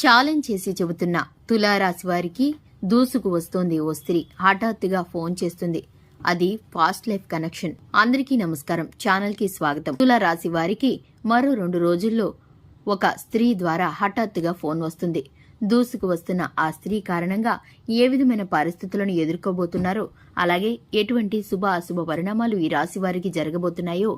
Challenge చేసి చెబుతున్న తులారాశి వారికి దూసుకు వస్తోంది ఓ స్త్రీ. హఠాత్తుగా ఫోన్ చేస్తుంది. అది ఫాస్ట్ లైఫ్ కనెక్షన్. అందరికీ నమస్కారం. ఛానల్కి స్వాగతం. తులారాశి వారికి మరో రెండు రోజుల్లో ఒక స్త్రీ ద్వారా హఠాత్తుగా ఫోన్ వస్తుంది. దూసుకు వస్తున్న ఆ స్త్రీ కారణంగా ఏ విధమైన పరిస్థితులను ఎదుర్కోబోతున్నారో అలాగే ఎటువంటి శుభ అశుభ పరిణామాలు ఈ రాశి వారికి జరగబోతున్నాయో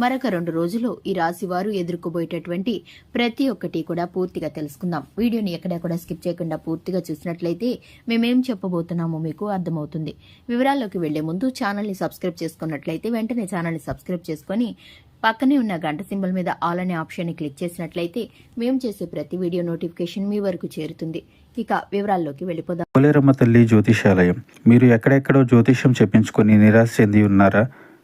మరొక రెండు రోజులు ఈ రాశి వారు ఎదుర్కోబోయేటటువంటి ప్రతి ఒక్కటి కూడా పూర్తిగా తెలుసుకుందాం. వీడియోని ఎక్కడా కూడా స్కిప్ చేయకుండా పూర్తిగా చూసినట్లయితే మేమేం చెప్పబోతున్నామో మీకు అర్థమవుతుంది. వివరాల్లోకి వెళ్ళే ముందు ఛానల్ని సబ్స్క్రైబ్ చేసుకున్నట్లయితే వెంటనే ఛానల్ని సబ్స్క్రైబ్ చేసుకుని పక్కనే ఉన్న గంట సింబల్ మీద ఆల్ అనే ఆప్షన్ని క్లిక్ చేసినట్లయితే మేము చేసే ప్రతి వీడియో నోటిఫికేషన్ మీ వరకు చేరుతుంది. ఇక వివరాల్లోకి వెళ్ళిపోదాం. పోలేరమ్మ తల్లి జ్యోతిషాలయం. మీరు ఎక్కడెక్కడో జ్యోతిషం చెప్పించుకొని నిరాశ చెంది ఉన్నారా?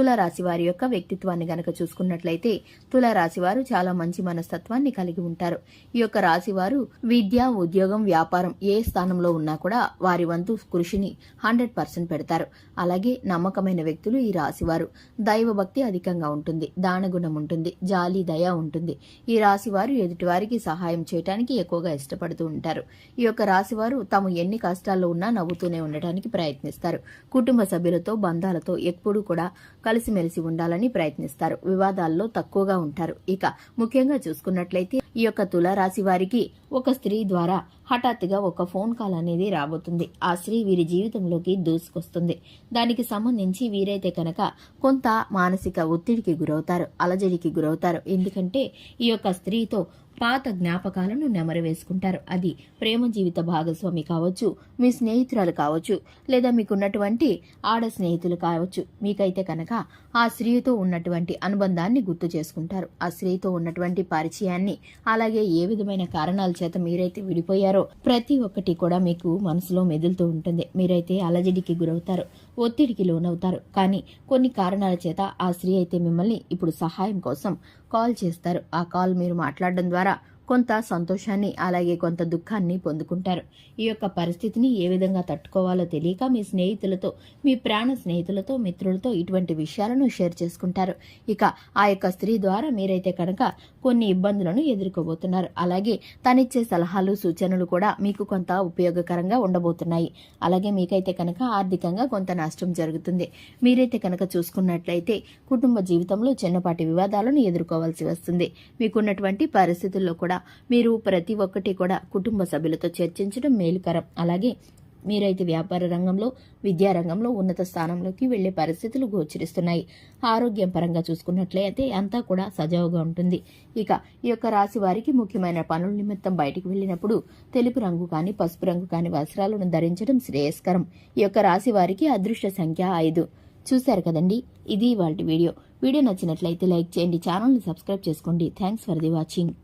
తులారాశి వారి యొక్క వ్యక్తిత్వాన్ని గనక చూసుకున్నట్లయితే తులారాశి వారు చాలా మంచి మనస్తత్వాన్ని కలిగి ఉంటారు. ఈ యొక్క రాశి వారు విద్య ఉద్యోగం వ్యాపారం ఏ స్థానంలో ఉన్నా కూడా వారి వంతు కృషిని హండ్రెడ్ పర్సెంట్ పెడతారు. అలాగే నమ్మకమైన వ్యక్తులు ఈ రాశివారు. దైవభక్తి అధికంగా ఉంటుంది దానగుణం ఉంటుంది జాలి దయ ఉంటుంది. ఈ రాశి వారు ఎదుటివారికి సహాయం చేయడానికి ఎక్కువగా ఇష్టపడుతూ ఉంటారు. ఈ యొక్క రాశి వారు తాము ఎన్ని కష్టాల్లో ఉన్నా నవ్వుతూనే ఉండటానికి ప్రయత్నిస్తారు. కుటుంబ సభ్యులతో బంధాలతో ఎప్పుడూ కూడా కలిసిమెలిసి ఉండాలని ప్రయత్నిస్తారు. వివాదాల్లో తక్కువగా ఉంటారు. ఇక ముఖ్యంగా చూసుకున్నట్లయితే ఈ యొక్క తులారాశి వారికి ఒక స్త్రీ ద్వారా హఠాత్తుగా ఒక ఫోన్ కాల్ అనేది రాబోతుంది. ఆ స్త్రీ వీరి జీవితంలోకి దూసుకొస్తుంది. దానికి సంబంధించి వీరైతే కనుక కొంత మానసిక ఒత్తిడికి గురవుతారు అలజడికి గురవుతారు. ఎందుకంటే ఈ యొక్క స్త్రీతో పాత జ్ఞాపకాలను నెమరు వేసుకుంటారు. అది ప్రేమ జీవిత భాగస్వామి కావచ్చు మీ స్నేహితురాలు కావచ్చు లేదా మీకున్నటువంటి ఆడ స్నేహితులు కావచ్చు. మీకైతే కనుక ఆ స్త్రీతో ఉన్నటువంటి అనుబంధాన్ని గుర్తు చేసుకుంటారు. ఆ స్త్రీతో ఉన్నటువంటి పరిచయాన్ని అలాగే ఏ విధమైన కారణాల చేత మీరైతే విడిపోయారో ప్రతి ఒక్కటి కూడా మీకు మనసులో మెదులుతూ ఉంటుంది. మీరైతే అలజడికి గురవుతారు ఒత్తిడికి లోనవుతారు. కానీ కొన్ని కారణాల చేత ఆ స్త్రీ అయితే మిమ్మల్ని ఇప్పుడు సహాయం కోసం కాల్ చేస్తారు. ఆ కాల్ మీరు మాట్లాడడం ద్వారా కొంత సంతోషాన్ని అలాగే కొంత దుఃఖాన్ని పొందుకుంటారు. ఈ యొక్క పరిస్థితిని ఏ విధంగా తట్టుకోవాలో తెలియక మీ స్నేహితులతో మీ ప్రాణ స్నేహితులతో మిత్రులతో ఇటువంటి విషయాలను షేర్ చేసుకుంటారు. ఇక ఆ యొక్క స్త్రీ ద్వారా మీరైతే కనుక కొన్ని ఇబ్బందులను ఎదుర్కోబోతున్నారు. అలాగే తనిచ్చే సలహాలు సూచనలు కూడా మీకు కొంత ఉపయోగకరంగా ఉండబోతున్నాయి. అలాగే మీకైతే కనుక ఆర్థికంగా కొంత నష్టం జరుగుతుంది. మీరైతే కనుక చూసుకున్నట్లయితే కుటుంబ జీవితంలో చిన్నపాటి వివాదాలను ఎదుర్కోవాల్సి వస్తుంది. మీకున్నటువంటి పరిస్థితుల్లో కూడా మీరు ప్రతి ఒక్కటి కూడా కుటుంబ సభ్యులతో చర్చించడం మేలుకరం. అలాగే మీరైతే వ్యాపార రంగంలో విద్యారంగంలో ఉన్నత స్థానంలోకి వెళ్ళే పరిస్థితులు గోచరిస్తున్నాయి. ఆరోగ్యం పరంగా చూసుకున్నట్లయితే అంతా కూడా సజావుగా ఉంటుంది. ఇక ఈ యొక్క రాశి వారికి ముఖ్యమైన పనుల నిమిత్తం బయటికి వెళ్ళినప్పుడు తెలుపు రంగు కానీ పసుపు రంగు కానీ వస్త్రాలను ధరించడం శ్రేయస్కరం. ఈ యొక్క రాశి వారికి అదృష్ట సంఖ్య ఐదు. చూశారు కదండి? ఇది వాళ్ళ వీడియో. వీడియో నచ్చినట్లయితే లైక్ చేయండి ఛానల్ని సబ్స్క్రైబ్ చేసుకోండి. Thanks for the watching.